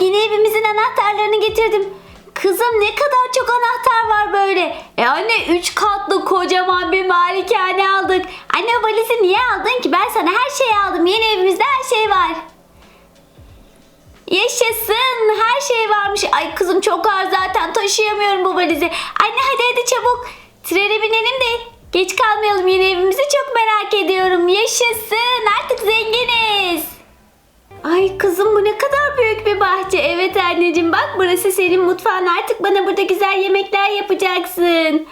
yeni evimizin anahtarlarını getirdim. Kızım ne kadar çok anahtar var böyle. E anne 3 katlı kocaman bir malikane aldık. Anne valizi niye aldın ki? Ben sana her şeyi aldım. Yeni evimizde her şey var. Yaşasın her şey varmış. Ay kızım çok ağır zaten taşıyamıyorum bu valizi. Anne hadi hadi çabuk trene binelim de geç kalmayalım yeni evimizi çok merak ediyorum. Yaşasın artık zenginiz. Ay kızım bu ne kadar büyük bir bahçe. Evet anneciğim bak burası senin mutfağın. Artık bana burada güzel yemekler yapacaksın.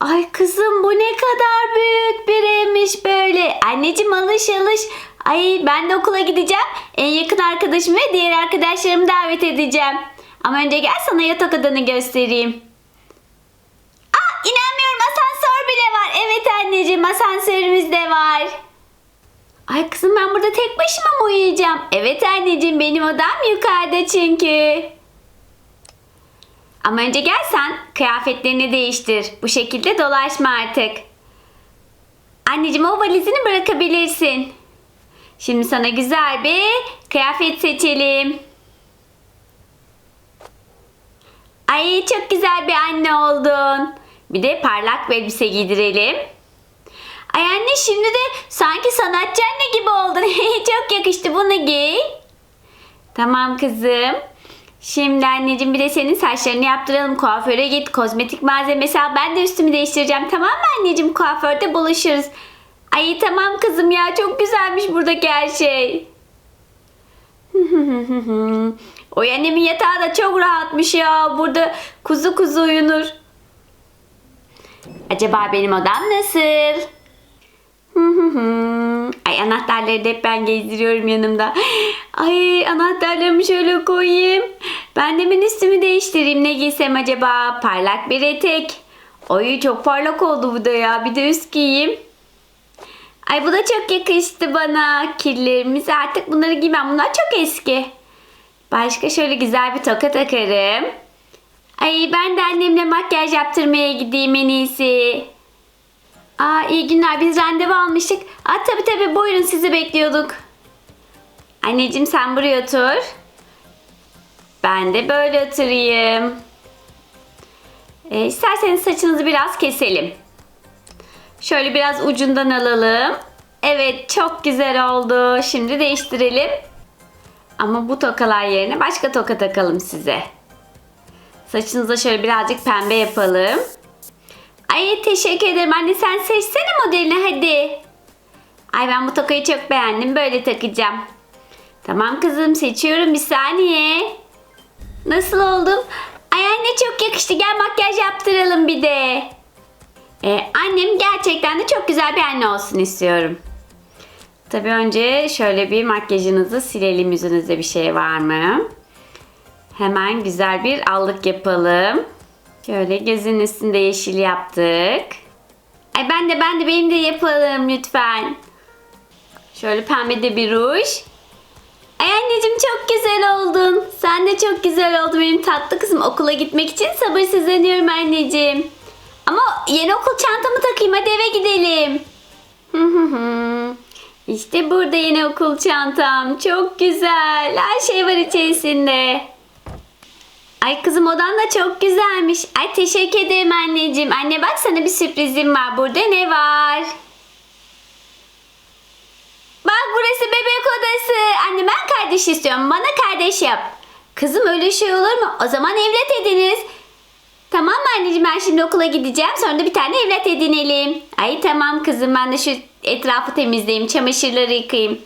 Ay kızım bu ne kadar büyük bir evmiş böyle. Anneciğim alış alış. Ay ben de okula gideceğim. En yakın arkadaşımı ve diğer arkadaşlarımı davet edeceğim. Ama önce gel sana yatak odanı göstereyim. Aa inanmıyorum asansör bile var. Evet anneciğim asansörümüz de var. Ay kızım ben burada tek başıma mı uyuyacağım? Evet anneciğim benim odam yukarıda çünkü. Ama önce gel sen kıyafetlerini değiştir. Bu şekilde dolaşma artık. Anneciğim o valizini bırakabilirsin. Şimdi sana güzel bir kıyafet seçelim. Ay çok güzel bir anne oldun. Bir de parlak bir elbise giydirelim. Ay anne şimdi de sanki sanatçı anne gibi oldun. çok yakıştı bunu giy. Tamam kızım. Şimdi anneciğim bir de senin saçlarını yaptıralım. Kuaföre git. Kozmetik malzemesi al. Ben de üstümü değiştireceğim. Tamam mı anneciğim? Kuaförde buluşuruz. Ay tamam kızım ya. Çok güzelmiş buradaki her şey. Oy annemin yatağı da çok rahatmış ya. Burada kuzu kuzu uyunur. Acaba benim odam nasıl? Ay anahtarları da hep ben gezdiriyorum yanımda. Ay anahtarlarımı şöyle koyayım. Ben de hemen üstümü değiştireyim. Ne giysem acaba? Parlak bir etek. Ay çok parlak oldu bu da ya. Bir de üst giyeyim. Ay bu da çok yakıştı bana. Kirlerimiz artık bunları giymem. Bunlar çok eski. Başka şöyle güzel bir toka takarım. Ay ben de annemle makyaj yaptırmaya gideyim en iyisi. Aa iyi günler biz randevu almıştık. Aa tabi tabi buyurun sizi bekliyorduk. Anneciğim sen buraya otur. Ben de böyle oturayım. Ee, isterseniz saçınızı biraz keselim. Şöyle biraz ucundan alalım. Evet çok güzel oldu. Şimdi değiştirelim. Ama bu tokalar yerine başka toka takalım size. Saçınıza şöyle birazcık pembe yapalım. Ay teşekkür ederim anne sen seçsene modelini hadi. Ay ben bu tokayı çok beğendim böyle takacağım. Tamam kızım seçiyorum bir saniye. Nasıl oldum? Ay anne çok yakıştı gel makyaj yaptıralım bir de. Ee, annem gerçekten de çok güzel bir anne olsun istiyorum. Tabii önce şöyle bir makyajınızı silelim yüzünüzde bir şey var mı? Hemen güzel bir allık yapalım. Şöyle gözün üstünde yeşil yaptık. Ay ben de ben de benim de yapalım lütfen. Şöyle pembe de bir ruj. Ay anneciğim çok güzel oldun. Sen de çok güzel oldun benim tatlı kızım. Okula gitmek için sabırsızlanıyorum anneciğim. Ama yeni okul çantamı takayım hadi eve gidelim. işte burada yeni okul çantam. Çok güzel. Her şey var içerisinde. Ay kızım odan da çok güzelmiş. Ay teşekkür ederim anneciğim. Anne bak sana bir sürprizim var. Burada ne var? Bak burası bebek odası. Anne ben kardeş istiyorum. Bana kardeş yap. Kızım öyle şey olur mu? O zaman evlat ediniz. Tamam mı anneciğim ben şimdi okula gideceğim. Sonra da bir tane evlat edinelim. Ay tamam kızım ben de şu etrafı temizleyeyim. Çamaşırları yıkayayım.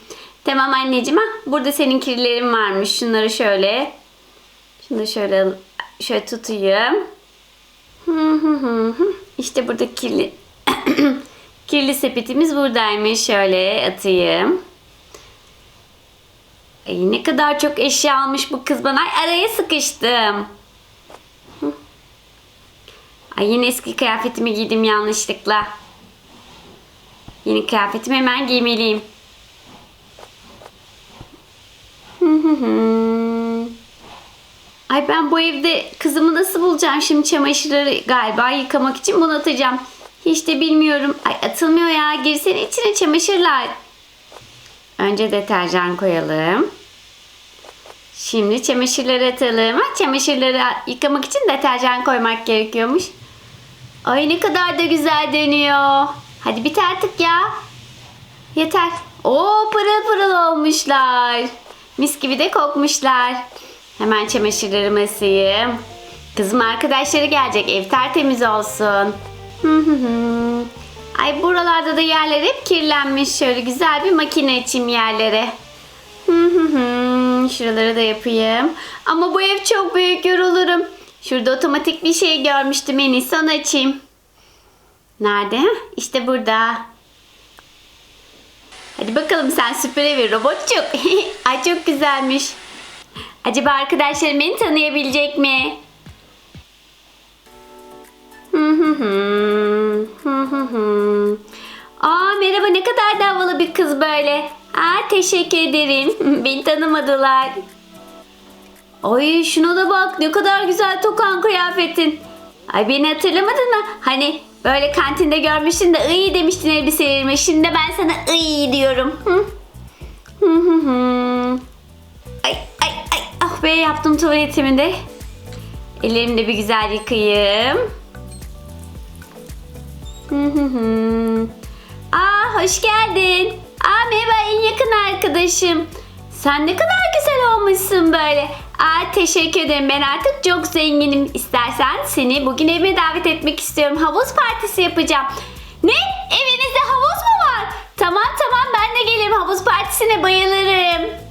Tamam anneciğim ha. Burada senin kirlerin varmış. Şunları şöyle. Da şöyle şöyle tutayım. İşte burada kirli kirli sepetimiz buradaymış. Şöyle atayım. Ay ne kadar çok eşya almış bu kız bana. Ay, araya sıkıştım. Ay yine eski kıyafetimi giydim yanlışlıkla. Yeni kıyafetimi hemen giymeliyim. Hı hı hı. Ay ben bu evde kızımı nasıl bulacağım şimdi çamaşırları galiba yıkamak için bunu atacağım. Hiç de bilmiyorum. Ay atılmıyor ya. Girsene içine çamaşırlar. Önce deterjan koyalım. Şimdi çamaşırları atalım. Ha, çamaşırları yıkamak için deterjan koymak gerekiyormuş. Ay ne kadar da güzel dönüyor. Hadi bit artık ya. Yeter. Oo pırıl pırıl olmuşlar. Mis gibi de kokmuşlar. Hemen çamaşırlarımı asayım. Kızım arkadaşları gelecek. Ev tertemiz olsun. Ay buralarda da yerler hep kirlenmiş. Şöyle güzel bir makine açayım yerlere. Şuraları da yapayım. Ama bu ev çok büyük yorulurum. Şurada otomatik bir şey görmüştüm en iyisi onu açayım. Nerede? İşte burada. Hadi bakalım sen süper evi robotçuk. Ay çok güzelmiş. Acaba arkadaşlarım beni tanıyabilecek mi? Aa merhaba ne kadar da bir kız böyle. Aa teşekkür ederim. Beni tanımadılar. Ay şuna da bak ne kadar güzel tokan kıyafetin. Ay beni hatırlamadın mı? Hani böyle kantinde görmüştün de iyi demiştin elbiselerime. Şimdi ben sana iyi diyorum. Hı? Hı hı ay ah be yaptım. Ellerimi de bir güzel yıkayayım. Hı. Aa hoş geldin. Aa merhaba en yakın arkadaşım. Sen ne kadar güzel olmuşsun böyle. Aa teşekkür ederim ben artık çok zenginim. İstersen seni bugün evime davet etmek istiyorum. Havuz partisi yapacağım. Ne? Evinizde havuz mu var? Tamam tamam ben de gelirim havuz partisine bayılırım.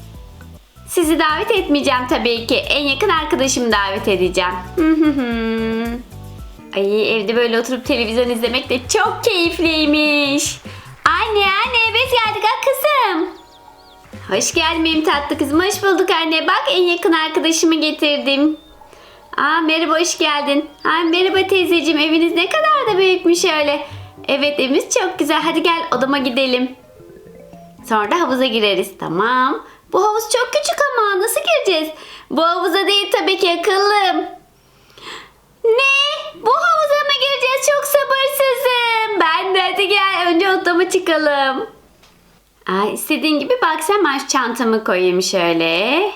Sizi davet etmeyeceğim tabii ki. En yakın arkadaşımı davet edeceğim. Ay evde böyle oturup televizyon izlemek de çok keyifliymiş. Anne anne biz geldik ha kızım. Hoş geldin tatlı kızım. Hoş bulduk anne. Bak en yakın arkadaşımı getirdim. Aa merhaba hoş geldin. Aa, merhaba teyzeciğim eviniz ne kadar da büyükmüş öyle. Evet evimiz çok güzel. Hadi gel odama gidelim. Sonra da havuza gireriz. Tamam. Bu havuz çok küçük ama nasıl gireceğiz? Bu havuza değil tabii ki akıllım. Ne? Bu havuza mı gireceğiz? Çok sabırsızım. Ben de hadi gel önce odama çıkalım. Ay, istediğin gibi bak şu çantamı koyayım şöyle.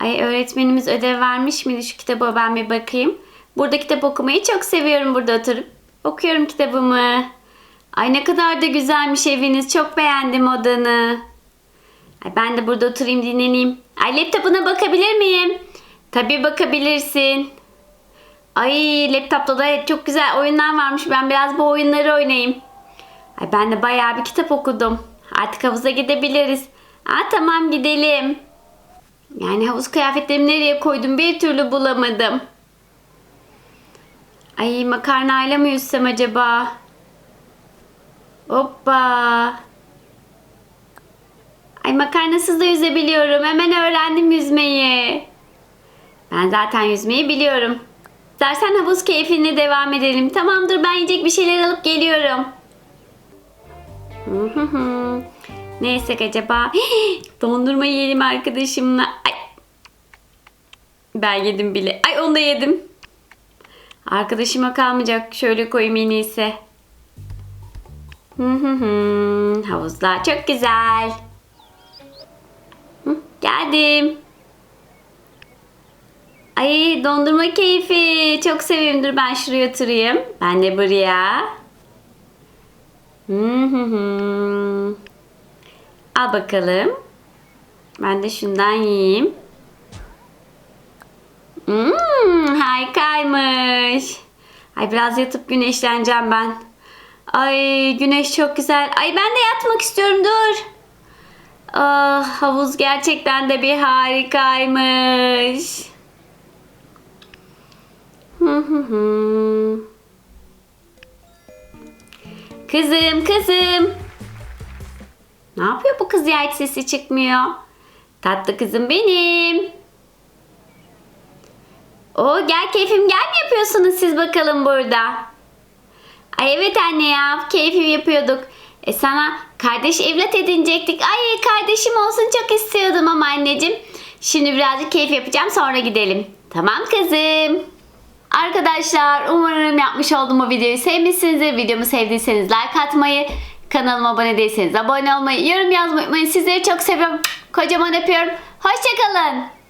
Ay öğretmenimiz ödev vermiş miydi şu kitaba ben bir bakayım. Burada kitap okumayı çok seviyorum burada oturup. Okuyorum kitabımı. Ay ne kadar da güzelmiş eviniz. Çok beğendim odanı. Ben de burada oturayım dinleneyim. Ay laptopuna bakabilir miyim? Tabii bakabilirsin. Ay laptopta da çok güzel oyunlar varmış. Ben biraz bu oyunları oynayayım. Ay ben de bayağı bir kitap okudum. Artık havuza gidebiliriz. Aa tamam gidelim. Yani havuz kıyafetlerimi nereye koydum bir türlü bulamadım. Ay makarnayla mı yüzsem acaba? Hoppa. Makarnasız da yüzebiliyorum. Hemen öğrendim yüzmeyi. Ben zaten yüzmeyi biliyorum. İstersen havuz keyfine devam edelim. Tamamdır ben yiyecek bir şeyler alıp geliyorum. Ne yesek acaba? Dondurma yiyelim arkadaşımla. Ay. Ben yedim bile. Ay onu da yedim. Arkadaşıma kalmayacak. Şöyle koyayım en iyisi. Havuzlar çok güzel. Geldim. Ay dondurma keyfi. Çok seviyorum. Dur ben şuraya oturayım. Ben de buraya. Hı. Al bakalım. Ben de şundan yiyeyim. Hmm, harikaymış. Ay biraz yatıp güneşleneceğim ben. Ay güneş çok güzel. Ay ben de yatmak istiyorum dur. Ah, havuz gerçekten de bir harikaymış. Kızım kızım. Ne yapıyor bu kız ya hiç sesi çıkmıyor. Tatlı kızım benim. O gel keyfim gel mi yapıyorsunuz siz bakalım burada? Ay evet anne ya keyfim yapıyorduk. E sana kardeş evlat edinecektik. Ay kardeşim olsun çok istiyordum ama anneciğim. Şimdi birazcık keyif yapacağım sonra gidelim. Tamam kızım. Arkadaşlar umarım yapmış olduğum bu videoyu sevmişsinizdir. Videomu sevdiyseniz like atmayı, kanalıma abone değilseniz abone olmayı, yorum yazmayı unutmayın. Sizleri çok seviyorum. Kocaman öpüyorum. Hoşçakalın.